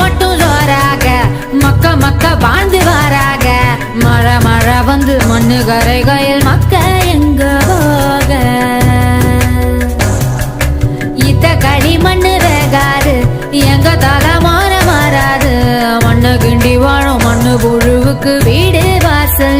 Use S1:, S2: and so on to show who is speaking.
S1: மட்டும் ஜோராக மக்க மக்க வாழ்ந்து வாராக. மழை மழை வந்து மண்ணு கரைகையில் மக்க எங்க போக? இத்த களி மண்ணு வேகாது. எங்க தலைமான மாறாது. மண்ணு கிண்டி வாழும் மண்ணு புழுவுக்கு வீடு வாசல்